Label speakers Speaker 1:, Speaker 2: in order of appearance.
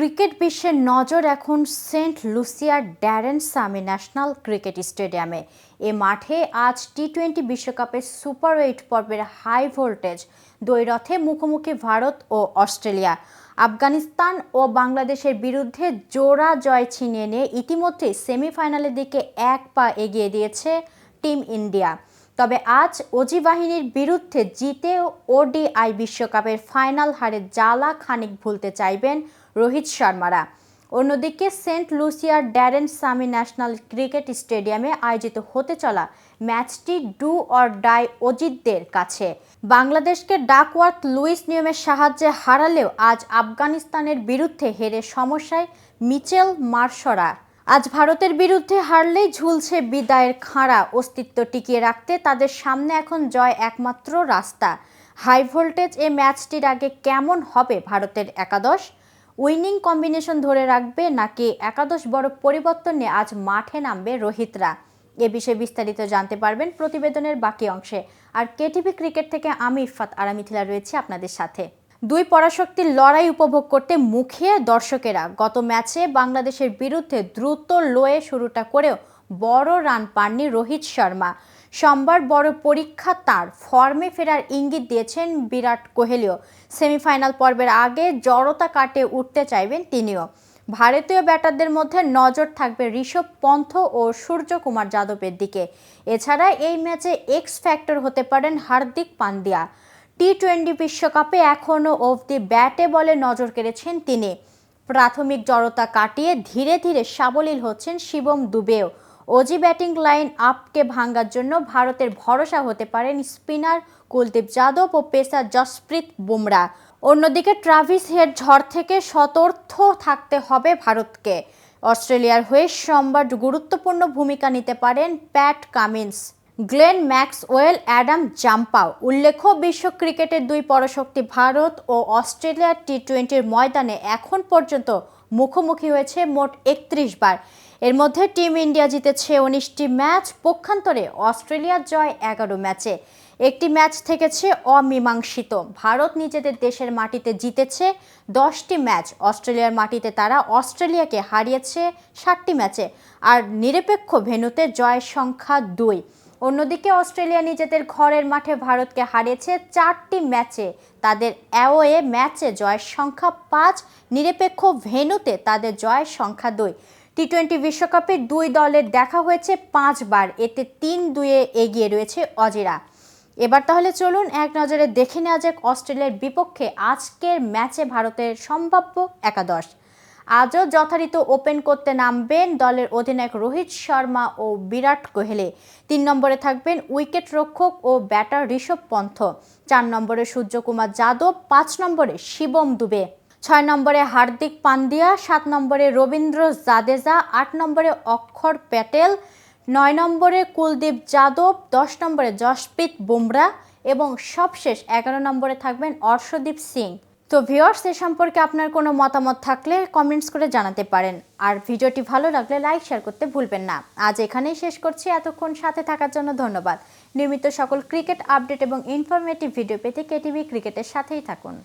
Speaker 1: Cricket বিশ্বের নজর এখন সেন্ট লুসিয়ার ড্যারেন সামি ন্যাশনাল ক্রিকেট স্টেডিয়ামে। এ মাঠে আজ টি টোয়েন্টি বিশ্বকাপের সুপার এইট পর্বের হাই ভোল্টেজ, দ্বৈরথে মুখোমুখি ভারত ও অস্ট্রেলিয়া। আফগানিস্তান ও বাংলাদেশের বিরুদ্ধে জোড়া জয় ছিনিয়ে নিয়ে ইতিমধ্যে সেমিফাইনালের দিকে এক পা এগিয়ে দিয়েছে টিম ইন্ডিয়া। তবে আজ অজি বাহিনীর বিরুদ্ধে জিতে ওডিআই বিশ্বকাপের ফাইনাল হারে জ্বালা খানিক ভুলতে চাইবেন রোহিত শর্মারা। অন্যদিকে সেন্ট লুসিয়ার ড্যারেন সামি ন্যাশনাল ক্রিকেট স্টেডিয়ামে আয়োজিত হতে চলা ম্যাচটি ডু অর ডাই অজিতদের কাছে। বাংলাদেশকে ডাকওয়ার্থ লুইস নিয়মের সাহায্যে হারালেও আজ আফগানিস্তানের বিরুদ্ধে হেরে সমস্যায় মিচেল মার্শরা আজ ভারতের বিরুদ্ধে হারলেই ঝুলছে বিদায়ের খাঁড়া, অস্তিত্ব টিকিয়ে রাখতে তাদের সামনে এখন জয় একমাত্র রাস্তা। হাই ভোল্টেজ এ ম্যাচটির আগে কেমন হবে ভারতের একাদশ? উইনিং কম্বিনেশন ধরে রাখবে নাকি একাদশ বড় পরিবর্তন নিয়ে আজ মাঠে নামবে রোহিতরা? এ বিষয়ে বিস্তারিত জানতে পারবেন প্রতিবেদনের বাকি অংশে। আর কেটিভি ক্রিকেট থেকে আমি ইফাত আরামিথিলা রয়েছে আপনাদের সাথে। দুই পরাশক্তির লড়াই উপভোগ করতে মুখিয়ে দর্শকেরা। গত ম্যাচে বাংলাদেশের বিরুদ্ধে দ্রুত লোয়ে শুরুটা করেও বড় রান পাননি রোহিত শর্মা। সোমবার বড় পরীক্ষা তার। ফর্মে ফেরার ইঙ্গিত দিয়েছেন বিরাট কোহলিও। সেমিফাইনাল পর্বের আগে জড়তা কাটে উঠতে চাইবেন তিনিও। ভারতীয় ব্যাটারদের মধ্যে নজর থাকবে ঋষভ পন্থ ও সূর্যকুমার যাদবের দিকে। এছাড়া এই ম্যাচে এক্স ফ্যাক্টর হতে পারেন হার্দিক পান্ডিয়া। টি টোয়েন্টি বিশ্বকাপে এখনও অবধি ব্যাটে বলে নজর কেড়েছেন তিনি। প্রাথমিক জড়তা কাটিয়ে ধীরে ধীরে সাবলীল হচ্ছেন শিবম দুবেও। অজি ব্যাটিং লাইন আপকে ভাঙ্গার জন্য ভারতের ভরসা হতে পারেন স্পিনার কুলদীপ যাদব ও পেসার জসপ্রীত বুমরা। অন্যদিকে ট্রাভিস হেড ঝড় থেকে সতর্থ থাকতে হবে ভারতকে। অস্ট্রেলিয়ার হয়ে সোমবার গুরুত্বপূর্ণ ভূমিকা নিতে পারেন Pat Cummins. Glenn Maxwell, Adam জাম্পাও উল্লেখ্য, বিশ্ব ক্রিকেটের দুই পরাশক্তি ভারত ও অস্ট্রেলিয়ার টি টোয়েন্টির ময়দানে এখন পর্যন্ত মুখোমুখি হয়েছে মোট একত্রিশ বার। এর মধ্যে টিম ইন্ডিয়া জিতেছে উনিশটি ম্যাচ, পক্ষান্তরে অস্ট্রেলিয়ার জয় এগারো ম্যাচে। একটি ম্যাচ থেকেছে অমীমাংসিত। ভারত নিজেদের দেশের মাটিতে জিতেছে দশটি ম্যাচ। অস্ট্রেলিয়ার মাটিতে তারা অস্ট্রেলিয়াকে হারিয়েছে ষাটটি ম্যাচে। আর নিরপেক্ষ ভেনুতে জয়ের সংখ্যা দুই। অন্যদিকে অস্ট্রেলিয়া নিজেদের ঘরের মাঠে ভারতকে হারিয়েছে চারটি ম্যাচে। তাদের অ্যাওয়ে ম্যাচে জয়ের সংখ্যা পাঁচ, নিরপেক্ষ ভেনুতে তাদের জয়ের সংখ্যা দুই। টি টোয়েন্টি বিশ্বকাপে দুই দলের দেখা হয়েছে পাঁচবার। এতে তিন দুয়ে এগিয়ে রয়েছে অজিরা। এবার তাহলে চলুন এক নজরে দেখে নেওয়া যাক অস্ট্রেলিয়ার বিপক্ষে আজকের ম্যাচে ভারতের সম্ভাব্য একাদশ। আজও যথারীত ওপেন করতে নামবেন দলের অধিনায়ক রোহিত শর্মা ও বিরাট কোহলি। তিন নম্বরে থাকবেন উইকেট রক্ষক ও ব্যাটার ঋষভ পন্থ। চার নম্বরে সূর্যকুমার যাদব, পাঁচ নম্বরে শিবম দুবে। ছয় নম্বরে হার্দিক পান্ডিয়া সাত নম্বরে রবীন্দ্র জাদেজা, আট নম্বরে অক্ষর প্যাটেল, নয় নম্বরে কুলদীপ যাদব, দশ নম্বরে জসপ্রীত বুমরা এবং সবশেষ এগারো নম্বরে থাকবেন অর্শদীপ সিং। তো ভিওর্স এ সম্পর্কে আপনার কোনো মতামত থাকলে কমেন্টস করে জানাতে পারেন। আর ভিডিওটি ভালো লাগলে লাইক, শেয়ার করতে ভুলবেন না। আজ এখানেই শেষ করছি। এতক্ষণ সাথে থাকার জন্য ধন্যবাদ। নিয়মিত সকল ক্রিকেট আপডেট এবং ইনফরমেটিভ ভিডিও পেতে কেটিভি ক্রিকেটের সাথেই থাকুন।